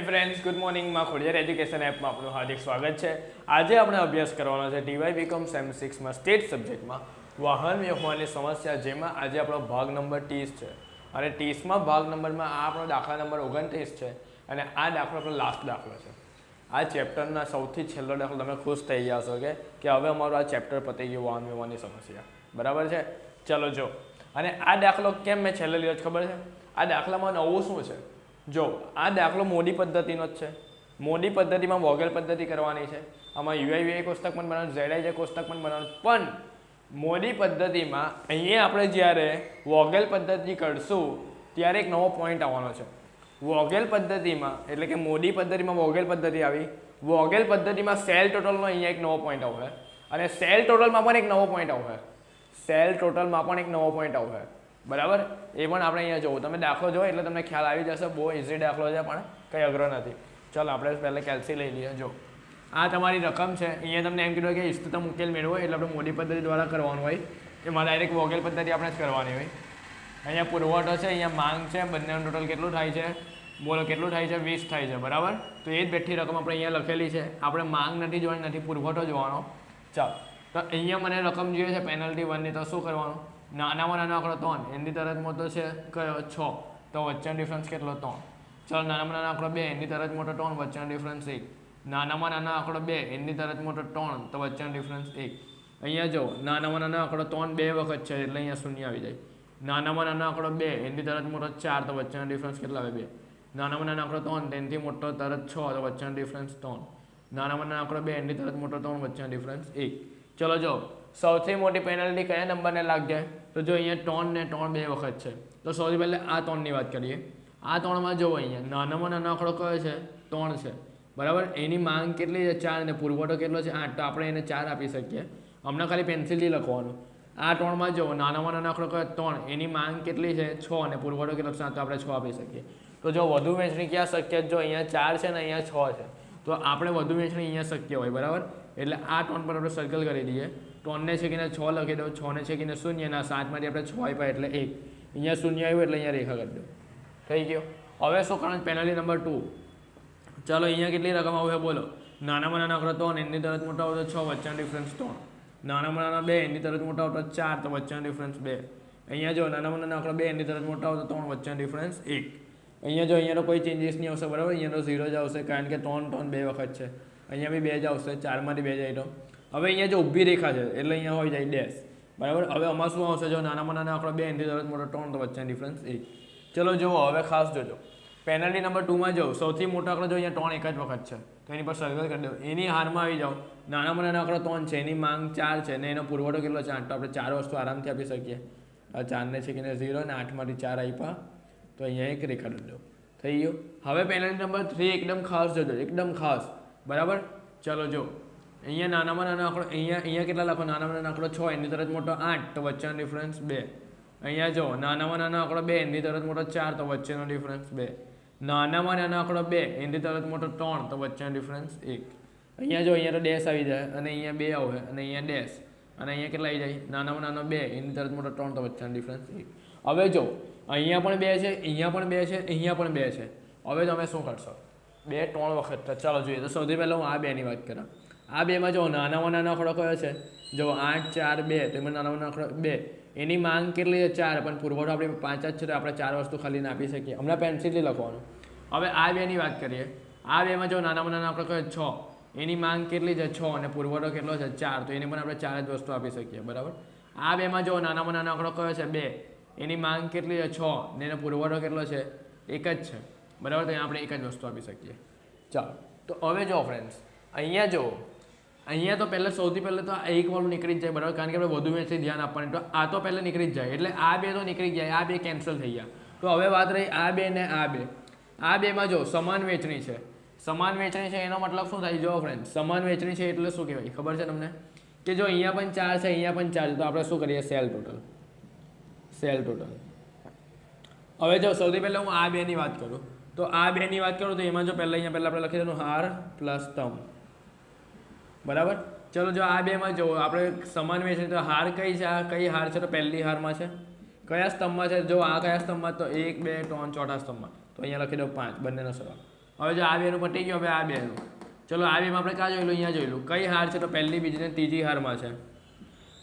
Friends good મોર્નિંગમાં Khodiyar education એપમાં આપનું હાર્દિક સ્વાગત છે. આજે આપણે અભ્યાસ કરવાનો છે ડીવાય બીકોમ સેમ સિક્સમાં સ્ટેટ સબ્જેક્ટમાં વાહન વ્યવહારની સમસ્યા, જેમાં આજે આપણો ભાગ નંબર ત્રીસ છે. અને ત્રીસમાં ભાગ નંબરમાં આ આપણો દાખલા નંબર ઓગણત્રીસ છે. અને આ દાખલો આપણો લાસ્ટ દાખલો છે. આ ચેપ્ટરના સૌથી છેલ્લો દાખલો તમે ખુશ થઈ છો કે કે હવે અમારું આ ચેપ્ટર પતી ગયું વાહન વ્યવહારની સમસ્યા. બરાબર છે? ચલો જો. અને આ દાખલો કેમ મેં છેલ્લે લીધો ખબર છે? આ દાખલામાં નવું શું છે? જો, આ દાખલો મોડી પદ્ધતિનો જ છે. મોડી પદ્ધતિમાં વોગેલ પદ્ધતિ કરવાની છે. આમાં યુઆઈ કોષ્ટક પણ બનાવવાનું ઝેડાઈ કોષ્ટક પણ બનાવવાનું પણ મોડી પદ્ધતિમાં અહીંયા આપણે જ્યારે વોગેલ પદ્ધતિ કરશું, ત્યારે એક નવો પોઈન્ટ આવવાનો છે. વોગેલ પદ્ધતિમાં, એટલે કે મોડી પદ્ધતિમાં વોગેલ પદ્ધતિ આવી. વોગેલ પદ્ધતિમાં સેલ ટોટલનો અહીંયા એક નવો પોઈન્ટ આવશે. અને સેલ ટોટલમાં પણ એક નવો પોઈન્ટ આવશે. સેલ ટોટલમાં પણ એક નવો પોઈન્ટ આવશે. બરાબર? એ પણ આપણે અહીંયા જોવું. તમે દાખલો જો એટલે તમને ખ્યાલ આવી જશે. બહુ ઇઝી દાખલો છે, પણ કંઈ અઘરો નથી. ચાલો, આપણે પહેલાં કેલ્સી લઈ લઈએ. જો. આ તમારી રકમ છે. અહીંયા તમને એમ કીધું કે ઇષ્ટતમ ઉકેલ મેળવો એટલે આપણે મોડી પદ્ધતિ દ્વારા કરવાનું હોય. એમાં ડાયરેક્ટ વોગેલ પદ્ધતિ આપણે જ કરવાની હોય. અહીંયા પુરવઠો છે, અહીંયા માંગ છે. બંનેનું ટોટલ કેટલું થાય છે? બોલો, કેટલું થાય છે? વીસ થાય છે. બરાબર? તો એ જ બેઠી રકમ આપણે અહીંયા લખેલી છે. આપણે માંગ નથી જોવાની, નથી પુરવઠો જોવાનો. ચાલો. તો અહીંયા મને રકમ જોઈએ છે પેનલ્ટી વનની તો શું કરવાનું? નાનામાં નાનો આંકડો ત્રણ એની તરત મોટો છે કયો? છ. તો વચ્ચેનો ડિફરન્સ કેટલો? ત્રણ. ચાલો નાનામાં નાનો આંકડો બે એની તરત મોટો ત્રણ, વચ્ચેનો ડિફરન્સ એક. નાનામાં નાનો આંકડો બે એની તરત મોટો ત્રણ, તો વચ્ચેનો ડિફરન્સ એક. અહીંયા જો નાનામાં નાનો આંકડો ત્રણ બે વખત છે, એટલે અહીંયા શૂન્ય આવી જાય. નાનામાં નાનો આંકડો બે એની તરત મોટો ચાર, તો વચ્ચેનો ડિફરન્સ કેટલા આવે? બે. નાનામાં નાનો આંકડો ત્રણ, તેનથી મોટો તરત છ, તો વચ્ચેનો ડિફરન્સ ત્રણ. નાનામાં નાનો આંકડો બે એની તરત મોટો ત્રણ, વચ્ચેનો ડિફરન્સ એક. ચલો જો સૌથી મોટી પેનલ્ટી કયા નંબરને લાગશે તો જો અહીંયા ત્રણ ને ત્રણ બે વખત છે. તો સૌથી પહેલાં આ ત્રણની વાત કરીએ. આ ત્રણમાં જુઓ અહીંયા, નાનામાં નાનો આંકડો કયો છે? ત્રણ છે. બરાબર? એની માંગ કેટલી છે? ચાર અને પુરવઠો કેટલો છે? આઠ. તો આપણે એને ચાર આપી શકીએ. હમણાં ખાલી પેન્સિલથી લખવાનું. આ ત્રણમાં જુઓ, નાનામાં નાનો આંકડો કયો? ત્રણ. એની માંગ કેટલી છે? છ. અને પુરવઠો કેટલો છે? તો આપણે છ આપી શકીએ. તો જો વધુ વહેંચણી ક્યાં શક્ય જો અહીંયા ચાર છે ને અહીંયા છ છે. તો આપણે વધુ વહેંચણી અહીંયા શક્ય હોય, બરાબર? એટલે આ ત્રણ પર આપણે સર્કલ કરી દઈએ. ત્રણને છેકીને છ લખી દો છને છેકીને શૂન્ય, ના સાતમાંથી આપણે છ આપ્યા એટલે એક. અહીંયા શૂન્ય આવ્યું એટલે અહીંયા રેખા કરી દો થઈ ગયો. હવે શું કરવાનું પેનલ્ટી નંબર ટુ ચાલો, અહીંયા કેટલી રકમ આવશે બોલો? નાનામાં નાના આંકડો ત્રણ, એની તરત મોટા આવતો છ, વચ્ચેનો ડિફરન્સ ત્રણ. નાનામાં નાના બે, એની તરત મોટા આવતો ચાર, તો વચ્ચેનો ડિફરન્સ બે. અહીંયા જો નાનામાં નાના આંકડો બે, એની તરત મોટા આવતો ત્રણ, વચ્ચેનો ડિફરન્સ એક. અહીંયા જો અહીંયાનો કોઈ ચેન્જીસ નહીં આવશે, બરાબર? અહીંયાનો ઝીરો જ આવશે, કારણ કે ત્રણ ત્રણ બે વખત છે. અહીંયા બી બે જ આવશે, ચારમાંથી બે જાય તો હવે અહીંયા જો ઊભી રેખા છે, એટલે અહીંયા હોય જાય ડેશ બરાબર? હવે આમાં શું આવશે? જો નાનામાં નાના આંકડો બે, એની તરત મોટો ત્રણ, તો વચ્ચેનો ડિફરન્સ એક. ચલો જુઓ, હવે ખાસ જોજો. પેનલ્ટી નંબર ટુમાં જાઉં સૌથી મોટો આંકડો જો અહીંયા ત્રણ એક જ વખત છે. તો એની પર સર્કલ કરી દઉં એની હારમાં આવી જાઓ. નાનામાં નાનો આંકડો ત્રણ છે, એની માંગ ચાર છે, ને એનો પુરવઠો કેટલો છે? આઠ. તો આપણે ચાર વસ્તુ આરામથી આપી શકીએ. આ ચારને ને ઝીરો ને આઠમાંથી ચાર આપ્યા. તો અહીંયા એક રેખા દો થઈ ગયું? હવે પેનલ્ટી નંબર થ્રી એકદમ ખાસ જોજો. એકદમ ખાસ. બરાબર? ચલો જો અહીંયા નાનામાં નાનો આંકડો અહીંયા અહીંયા કેટલા લખો? નાનામાં નાનો આંકડો છ, એની તરત મોટો આઠ, તો વચ્ચેનો ડિફરન્સ બે. અહીંયા જો નાનામાં નાનો આંકડો બે, એની તરત મોટો ચાર, તો વચ્ચેનો ડિફરન્સ બે. નાનામાં નાનો આંકડો બે, એની તરત મોટો ત્રણ, તો વચ્ચેનો ડિફરન્સ એક. અહીંયા જો, અહીંયા તો ડેશ આવી જાય, અને અહીંયા બે આવે, અને અહીંયા ડેશ અને અહીંયા કેટલા આવી જાય? નાનામાં નાનો બે, એની તરત મોટો ત્રણ, તો વચ્ચેનો ડિફરન્સ એક. હવે જો, અહીંયા પણ બે છે, અહીંયા પણ બે છે, અહીંયા પણ બે છે. હવે તમે શું કરશો? બે, ત્રણ વખત ચાલો જોઈએ. તો સૌથી પહેલાં હું આ બેની વાત કરા આ બેમાં જો નાનામાં નાનો આંકડો કયો છે? જો આઠ, ચાર, બે તેમાં નાનામાં નાનો બે. એની માંગ કેટલી છે? ચાર. પણ પુરવઠો આપણે પાંચ જ છે, તો આપણે ચાર વસ્તુ ખાલી આપી શકીએ. હમણાં પેન્સિલથી લખવાનું. હવે આ બેની વાત કરીએ. આ બેમાં જો નાનામાં નાનો આંકડો કયો છ? એની માંગ કેટલી છે? છ. અને પુરવઠો કેટલો છે? ચાર. તો એની પણ આપણે ચાર જ વસ્તુ આપી શકીએ. બરાબર? આ બેમાં જો નાનામાં નાનો આંકડો કયો છે? બે. એની માંગ કેટલી છે? છ. ને એનો પુરવઠો કેટલો છે? એક જ છે. બરાબર? તો આપણે એક જ વસ્તુ આપી શકીએ. ચાલો. તો હવે જો ફ્રેન્ડ્સ અહીંયા જો અહીંયા તો પહેલાં સૌથી પહેલાં તો આ એક વાળું નીકળી જ જાય, બરાબર? કારણ કે આપણે વધુ મેચથી ધ્યાન આપવાનું. તો આ તો પહેલાં નીકળી જ જાય. એટલે આ બે તો નીકળી ગયા, આ બે કેન્સલ થઈ ગયા. તો હવે વાત રહી આ બે ને આ બે. આ બેમાં જો સમાન વેચણી છે. સમાન વેચણી છે એનો મતલબ શું થાય? જો ફ્રેન્ડ સમાન વેચણી છે એટલે શું કહેવાય? ખબર છે તમને? કે જો અહીંયા પણ ચાર છે, અહીંયા પણ ચાર છે, તો આપણે શું કરીએ? સેલ ટોટલ સેલ ટોટલ હવે જો સૌથી પહેલાં હું આ બેની વાત કરું. તો આ બેની વાત કરું તો એમાં જો પહેલાં અહીંયા પહેલાં આપણે લખી દેવાનું હાર પ્લસ તમ બરાબર? ચલો, જો આ બેમાં જો, આપણે સમાન વેચણી તો હાર કઈ છે? આ કઈ હાર છે? તો પહેલી હારમાં છે. કયા સ્તંભમાં છે? જો આ કયા સ્તંભમાં, તો એક, બે, ત્રણ, ચોથા સ્તંભમાં. તો અહીંયા લખી દો પાંચ, બંનેનો સરળ હવે જો આ બેનું પટી ગયું, હવે આ બેનું. ચલો, આ બેમાં આપણે ક્યાં જોયેલું અહીંયા જોયેલું કઈ હાર છે? તો પહેલી, બીજી ને ત્રીજી હારમાં છે.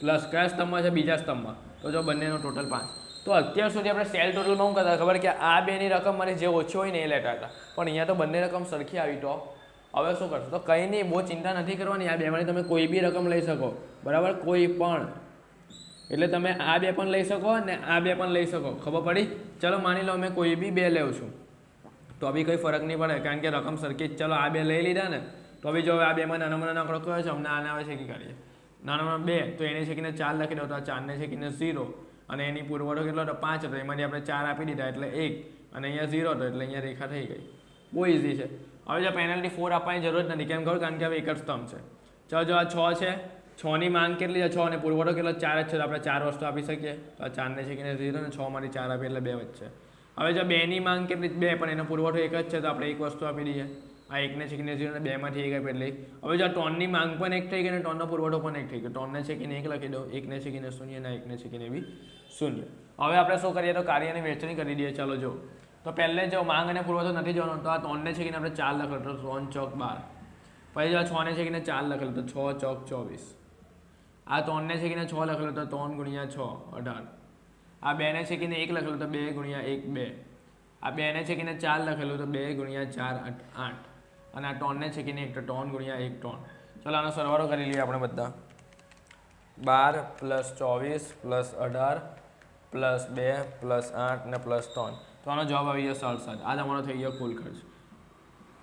પ્લસ કયા સ્તંભમાં છે? બીજા સ્તંભમાં. તો જો બંનેનો ટોટલ પાંચ. તો અત્યાર સુધી આપણે સેલ ટોટલમાં શું કરતા ખબર કે આ બેની રકમ મને જે ઓછી હોય ને એ લેતા હતા. પણ અહીંયા તો બંને રકમ સરખી આવી તો હવે શું કરશો? તો કંઈ નહીં, બહુ ચિંતા નથી કરવાની. આ બેમાંથી તમે કોઈ બી રકમ લઈ શકો. બરાબર? કોઈ પણ. એટલે તમે આ બે પણ લઈ શકો અને આ બે પણ લઈ શકો. ખબર પડી? ચલો, માની લો અમે કોઈ બી બે લેવું છું. તો બી કંઈ ફરક નહીં પડે. કારણ કે રકમ સરખી ચલો, આ બે લઈ લીધા ને. તો બી જો આ બેમાં નાનામાં નાનો આંકડો કયો છે, અમને આને આવે છે કે કરીએ નાનામાં બે, તો એને છેકીને ચાર લખી દો. તો આ ચારને છેકીને ઝીરો. અને એની પુરવઠો કેટલો હતો? પાંચ હતો. એમાંથી આપણે ચાર આપી દીધા, એટલે એક. અને અહીંયા ઝીરો હતો, એટલે અહીંયા રેખા થઈ ગઈ. બહુ ઇઝી છે. હવે જો પેનલ્ટી ફોર આપવાની જરૂર જ નથી. કેમ ખબર? કારણ કે હવે એક જ સ્તંભ છે. ચાલો, જો આ છ છે છની માંગ કેટલી છે? છ અને પુરવઠો કેટલો? ચાર જ છે. તો આપણે ચાર વસ્તુ આપી શકીએ. તો આ ચારને શીખીને ઝીરો અને છ માંથી ચાર આપીએ એટલે બે વચ્ચે. હવે જો બેની માંગ કેટલી? બે, પણ એનો પુરવઠો એક જ છે, તો આપણે એક વસ્તુ આપી દઈએ. આ એકને છેકીને ઝીરો અને બેમાંથી એક આપી એટલે હવે જો ટોનની માંગ પણ એક થઈ ગઈ અને ટોનનો પુરવઠો પણ એક થઈ ગયો. ટોનને છેકીને એક લખી દો એકને છેકીને શૂન્ય અને એકને છેકીને બી શૂન્ય. હવે આપણે શું કરીએ? તો કાર્યની વહેંચણી કરી દઈએ. ચાલો, જો. તો પહેલે જો માંગ અને પુરવઠો નથી જોવાનો. તો આ ત્રણને છેકીને આપણે ચાર લખેલું તો ત્રણ ચોક બાર. પછી જો આ છને છેકીને ચાર લખેલું તો છ ચોક ચોવીસ. આ ત્રણને છેકીને છ લખેલું તો ત્રણ ગુણ્યા છ, અઢાર. આ બેને છેકીને એક લખેલું તો બે ગુણ્યા એક, બે. આ બેને છેકીને ચાર લખેલું તો બે ગુણ્યા ચાર આઠ. અને આ ટોનને છેકીને એક તો ટોન ગુણ્યા એક ટોન ચલો, આનો સરવાળો કરી લઈએ આપણે બધા. બાર પ્લસ ચોવીસ પ્લસ અઢાર પ્લસ બે પ્લસ આઠ ને પ્લસ ત્રણ. તો આનો જવાબ આવી જશે અડસઠ. આ તમારો થઈ ગયો કુલ ખર્ચ.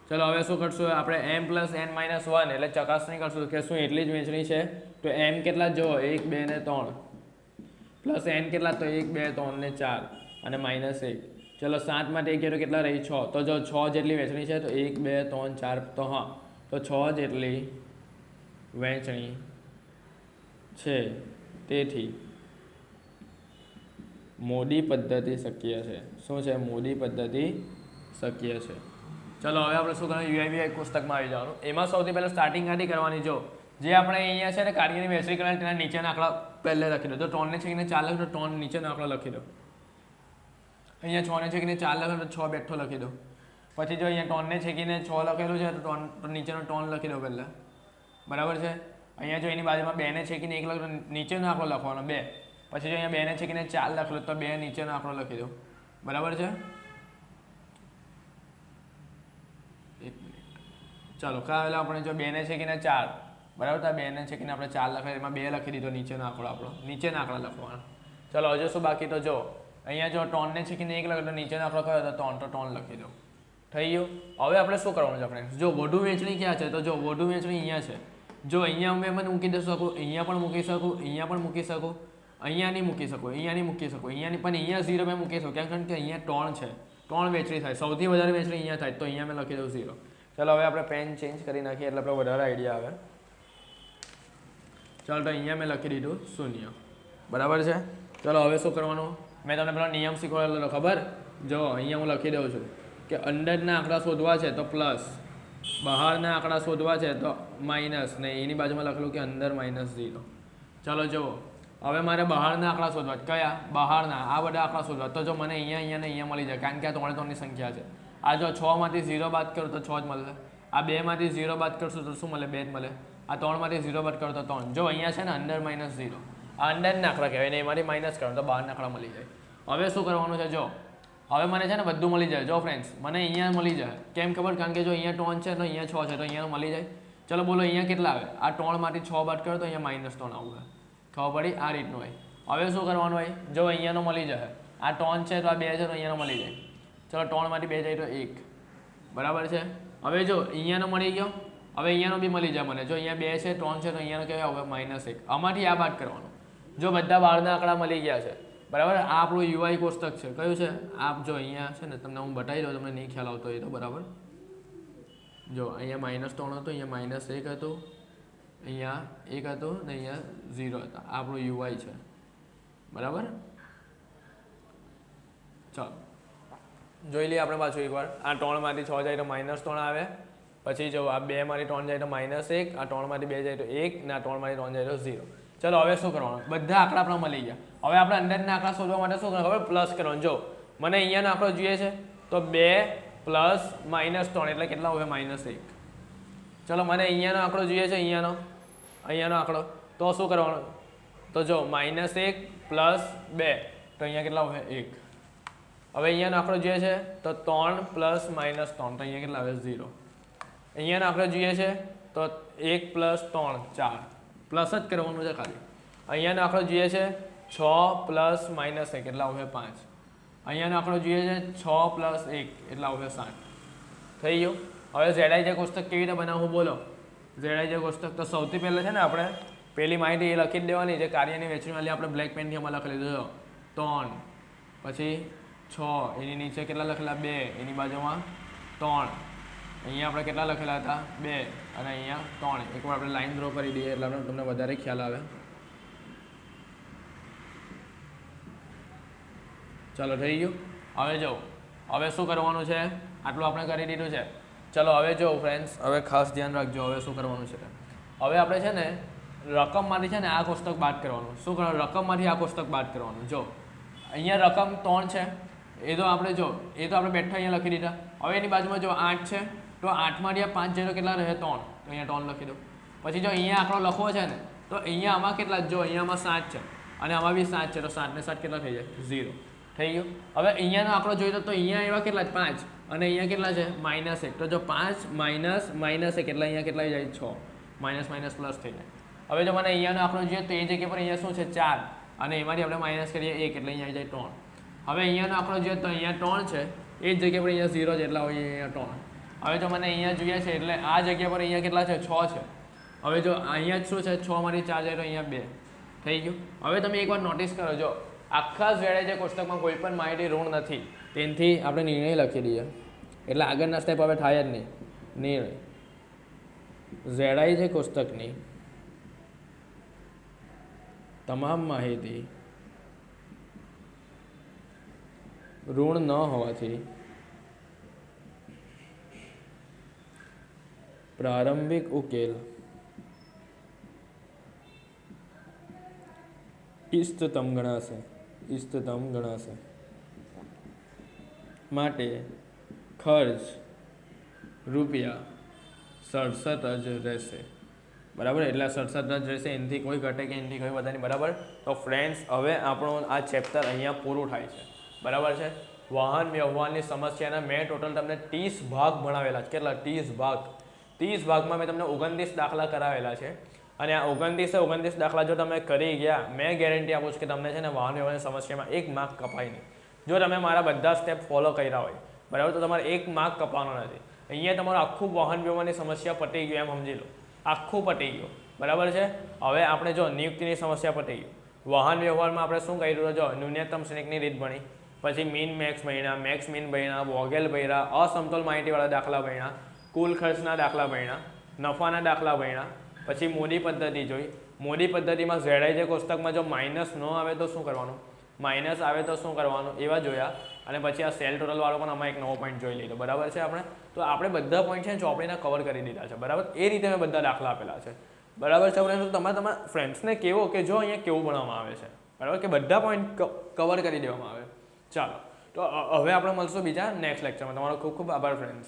ચલો, હવે શું કરશું? આપણે M plus N minus one એટલે ચકાસણી કરશું. કે શું એટલી જ વેચણી છે. તો એમ કેટલા? જો એક, બે ને ત્રણ. પ્લસ એન કેટલા? તો એક, બે, ત્રણ ને ચાર અને માઇનસ એક. ચલો, સાત માટે એક તો કેટલા રહી? છ. તો જો છ જેટલી વેચણી છે, તો એક, બે, ત્રણ, ચાર, તો હા. તો છ જેટલી વહેંચણી છે. તેથી મોડી પદ્ધતિ શક્ય છે. શું છે મોડી પદ્ધતિ શક્ય છે? ચલો, હવે આપણે શું કરવાનું? યુઆઈબીઆઈ પુસ્તકમાં આવી જવાનું. એમાં સૌથી પહેલાં સ્ટાર્ટિંગ કાંથી કરવાની? જો, જે આપણે અહીંયા છે ને કાર્યની વહેંચણી કરવાની તેના નીચેના આંકડા પહેલે લખી દો. તો ત્રણને છેકીને ચાર લખો તો ત્રણ નીચેના આંકડા લખી દો. અહીંયા છને છેકીને ચાર લખો તો છ બેઠો લખી દો. પછી જો અહીંયા ટોનને છેકીને છ લખેલું છે તો ટોન નીચેનો ટોન લખી દો પહેલાં. બરાબર છે? અહીંયા જો એની બાજુમાં બેને છેકીને એક લખો નીચેનો આંકડો લખવાનો. બે. પછી જો અહીંયા બેને છેકીને ચાર લખેલું તો બે નીચેનો આંકડો લખી દો બરાબર છે? એક મિનિટ. ચાલો કાલે આપણે જો બેને છેકીને ચાર. બરાબર, તો બેને છેકીને આપણે ચાર લખાય, એમાં બે લખી દીધો, નીચેનો આંકડો આપણો. નીચેના આંકડા લખવાનો. ચાલો, હજુ શું બાકી તો જો, અહીંયા જો ટોનને છેકીને એક લખે નીચેનો આંકડો કયો તો ત્રણ તો ત્રણ લખી દો થઈ ગયું? હવે આપણે શું કરવાનું છે આપણે? જો, વધુ વેચણી ક્યાં છે? તો જો, વધુ વેચણી અહીંયા છે. જો, અહીંયા એમ મૂકી દઈ શકું, અહીંયા પણ મૂકી શકું, અહીંયા પણ મૂકી શકું. અહીંયા નહીં મૂકી શકો, અહીંયા નહીં મૂકી શકો, અહીંયા પણ અહીંયા ઝીરો મેં મૂકી શકો. ક્યાં કારણ કે અહીંયા ત્રણ છે. ત્રણ વેચણી થાય. સૌથી વધારે વેચણી અહીંયા થાય, તો અહીંયા મેં લખી દઉં ઝીરો. ચાલો, હવે આપણે પેન ચેન્જ કરી નાખીએ, એટલે આપણે વધારે આઈડિયા આવે. ચાલો, તો અહીંયા મેં લખી દીધું શૂન્ય. બરાબર છે? ચલો, હવે શું કરવાનું? મેં તમને પેલો નિયમ શીખવાડેલો, ખબર? જો, અહીંયા હું લખી દઉં છું કે અંદરના આંકડા શોધવા છે તો પ્લસ બહારના આંકડા શોધવા છે તો માઇનસ ને એની બાજુમાં લખેલું કે અંદર માઇનસ ઝીરો ચાલો, જુઓ. હવે મારે બહારના આંકડા શોધવા કયા? બહારના. આ બધા આંકડા શોધવા. તો જો મને અહીંયા અહીંયા ને અહીંયા મળી જાય. કારણ કે આ ત્રણે ત્રણની સંખ્યા છે. આ જો છ માંથી ઝીરો બાદ કરું તો છ જ મળશે આ બે માંથી ઝીરો બાદ કરશું તો શું મળે? બે જ મળે. આ ત્રણમાંથી ઝીરો બાદ કરો તો ત્રણ. જો અહીંયા છે ને અંદર માઇનસ ઝીરો. આ અંદરના આંકડા કહેવાય ને એમાંથી માઇનસ કરો તો બહારના આંકડા મળી જાય. હવે શું કરવાનું છે? જો. હવે મને છે ને બધું મળી જાય. જો ફ્રેન્ડ્સ મને અહીંયા મળી જાય. કેમ ખબર? કારણ કે જો અહીંયા ત્રણ છે તો અહીંયા છ છે તો અહીંયા મળી જાય. ચલો બોલો, અહીંયા કેટલા આવે? આ ત્રણમાંથી છ બાદ કરો તો અહીંયા માઇનસ ત્રણ આવું ખબર પડી આ રીતનું હોય. હવે શું કરવાનું હોય? જો અહીંયાનો મળી જાય આ ત્રણ છે તો આ બે છે તો અહીંયાનો મળી જાય. ચલો ત્રણમાંથી બે જાય તો એક. બરાબર છે? હવે જો અહીંયાનો મળી ગયો, હવે અહીંયાનો બી મળી જાય મને. જો અહીંયા બે છે ત્રણ છે તો અહીંયાનો કહેવાય, હવે માઇનસ એક. આમાંથી આ બાદ કરવાનું. જો બધા બારના આંકડા મળી ગયા છે. બરાબર? આ આપણું યુઆઈ કોષ્ટક છે. કયું છે? આપ જો અહીંયા છે ને, તમને હું બતાવી દઉં, તમને નહીં ખ્યાલ આવતો હોય તો બરાબર? જો, અહીંયા માઇનસ ત્રણ હતું, અહીંયા માઇનસ એક હતું. અહીંયા એક હતું ને અહીંયા ઝીરો હતા. આપણો યુઆઈ છે. બરાબર? ચાલો. જોઈ લઈએ આપણે પાછું એકવાર. આ ત્રણમાંથી છ જાય તો માઇનસ ત્રણ આવે. પછી જો આ બેમાંથી ત્રણ જાય તો માઇનસ એક, આ ત્રણમાંથી બે જાય તો એક, ને આ ત્રણમાંથી ત્રણ જાય તો ઝીરો. ચલો, હવે શું કરવાનું? બધા આંકડા આપણા મળી ગયા. હવે આપણે અંદરના આંકડા શોધવા માટે શું કરવાનું? ખબર પ્લસ કરવાનું. જો, મને અહીંયાનો આંકડો જોઈએ છે, તો બે પ્લસ માઇનસ ત્રણ, એટલે કેટલા હોય? માઇનસ એક. ચલો, મને અહીંયાનો આંકડો જોઈએ છે, અહીંયાનો. અહીંયાનો આંકડો. તો શું કરવાનું? તો જો માઇનસ એક પ્લસ બે. તો અહીંયા કેટલા આવે એક. હવે અહીંયાનો આંકડો જોઈએ છે? તો ત્રણ પ્લસ માઇનસ ત્રણ. તો અહીંયા કેટલા આવે? ઝીરો અહીંયાનો આંકડો જોઈએ છે? તો એક પ્લસ ત્રણ, ચાર. પ્લસ જ કરવાનું છે ખાલી. અહીંયાનો આંકડો જોઈએ છે? છ પ્લસ માઇનસ એક. એટલા આવે પાંચ. અહીંયાનો આંકડો જોઈએ છે? છ પ્લસ એક. એટલા આવે સાત થઈ ગયું? હવે ઝેડાઈ જે કોષ્ટક કેવી રીતે બનાવવું બોલો. ઝેડાઈ જે કોષ્ટક, તો સૌથી પહેલાં છે ને આપણે પેલી માહિતી એ લખી દેવાની જે કાર્યની વેચણીવાળી આપણે બ્લેક પેનથી એમાં લખી લીધું ત્રણ, પછી છ, એની નીચે કેટલા લખેલા? બે, એની બાજુમાં ત્રણ. અહીંયા આપણે કેટલા લખેલા હતા? બે અને અહીંયા ત્રણ. એકવાર આપણે લાઈન ડ્રો કરી દઈએ એટલે તમને વધારે ખ્યાલ આવે. ચાલો, થઈ ગયું? હવે જો હવે શું કરવાનું છે? આટલું આપણે કરી દીધું છે. ચલો, હવે જો ફ્રેન્ડ્સ હવે ખાસ ધ્યાન રાખજો, હવે શું કરવાનું છે. હવે આપણે છે ને, રકમમાંથી છે ને આ કોષ્ટક બાદ કરવાનું. શું કરવાનું? રકમમાંથી આ કોષ્ટક બાદ કરવાનું. જો, અહીંયા રકમ ત્રણ છે. એ તો આપણે જો, એ તો આપણે બેઠા અહીંયા લખી દીધા. હવે એની બાજુમાં જો આઠ છે, તો આઠમાંથી આ પાંચ જેટલો કેટલા રહે? ત્રણ. તો અહીંયા ત્રણ લખી દો પછી જો અહીંયા આંકડો લખવો છે ને, તો અહીંયા આમાં કેટલા? જો, અહીંયામાં સાત છે અને આમાં બી સાત છે. તો સાતને સાત કેટલા થઈ જાય? ઝીરો. થઈ ગયું? હવે અહીંયાનો આંકડો જોઈએ તો તો અહીંયા એવા કેટલા? પાંચ. અને અહીંયા કેટલા છે? માઇનસ એક. તો જો પાંચ માઇનસ માઇનસ એક, એટલે અહીંયા કેટલા જાય? છ. માઇનસ માઇનસ પ્લસ થઈ જાય. હવે જો મને અહીંયાનો આંકડો જોઈએ તો એ જગ્યા પર અહીંયા શું છે? ચાર. અને એમાંથી આપણે માઇનસ કરીએ એક, એટલે અહીંયા જાય ત્રણ. હવે અહીંયાનો આંકડો જોઈએ તો અહીંયા ત્રણ છે. એ જ જગ્યા પર અહીંયા ઝીરો જેટલા હોય અહીંયા ત્રણ. હવે જો મને અહીંયા જોઈએ છે, એટલે આ જગ્યા પર અહીંયા કેટલા છે? છ છે. હવે જો અહીંયા જ શું છે? છ માંથી ચાર જાય તો અહીંયા બે. થઈ ગયું? હવે તમે એકવાર નોટિસ કરો, જો આખા ઝેડે જે કોષ્ટકમાં કોઈ પણ માહિતી ઋણ નથી તેનાથી આપણે નિર્ણય લખી દઈએ. એટલે આગળના સ્ટેપ હવે થાય જ નહીં. નિર્ણય. ઝેડાઈ છે કોષ્ટકની. તમામ માહિતી ઋણ ન હોવાથી પ્રારંભિક ઉકેલ ઇષ્ટતમ ગણાશે. ઇષ્ટતમ ગણાશે. માટે ખર્ચ રૂપિયા સડસઠ જ રહેશે. બરાબર? એટલે સડસઠ જ રહેશે, એનાથી કોઈ ઘટે કે એનાથી કોઈ વધારે બરાબર? તો ફ્રેન્ડ્સ હવે આપણું આ ચેપ્ટર અહીંયા પૂરું થાય છે. બરાબર છે? વાહન વ્યવહારની સમસ્યાના મેં ટોટલ તમને ત્રીસ ભાગ ભણાવેલા છે. કેટલા? ત્રીસ ભાગ. ત્રીસ ભાગમાં મેં તમને ઓગણત્રીસ દાખલા કરાવેલા છે. અને આ ઓગણત્રીસે ઓગણત્રીસ દાખલા જો તમે કરી ગયા, મેં ગેરંટી આપું છું કે તમને છે ને વાહન વ્યવહારની સમસ્યામાં એક માર્ક કપાય નહીં. જો તમે મારા બધા સ્ટેપ ફોલો કર્યા હોય, બરાબર? તો તમારે એક માર્ક કપાવાનો નથી. અહીંયા તમારું આખું વાહન વ્યવહારની સમસ્યા પતી ગયું, એમ સમજી લો. આખું પટી ગયું. બરાબર છે? હવે આપણે જો નિયુક્તિની સમસ્યા પટી ગયું વાહન વ્યવહારમાં આપણે શું કર્યું જો ન્યૂનતમ સ્નેકની રીત ભણી પછી મીન મેક્સ ભણ્યા મેક્સ મીન ભણ્યા વોગેલ ભણ્યા અસમતોલ માહિતીવાળા દાખલા ભણ્યા કુલ ખર્ચના દાખલા ભણ્યા નફાના દાખલા ભણ્યા પછી મોદી પદ્ધતિ જોઈ. મોદી પદ્ધતિમાં ઝેડાઈ જે કોષ્ટકમાં જો માઇનસ ન આવે તો શું કરવાનું? માઇનસ આવે તો શું કરવાનું? એવા જોયા. અને પછી આ સેલ ટોટલ વાળો પણ આમાં એક નવો પોઈન્ટ જોઈ લીધો. બરાબર છે આપણે? તો આપણે બધા પોઈન્ટ છે ચોપડીના કવર કરી દીધા છે. બરાબર? એ રીતે મેં બધા દાખલા આપેલા છે. બરાબર છે આપણે તમારે તમારા ફ્રેન્ડ્સને કેવો કે જો અહીંયા કેવું ભણવામાં આવે છે. બરાબર? કે બધા પોઈન્ટ કવર કરી દેવામાં આવે. ચાલો. તો હવે આપણે મળશું બીજા નેક્સ્ટ લેક્ચરમાં તમારો ખૂબ ખૂબ આભાર ફ્રેન્ડ્સ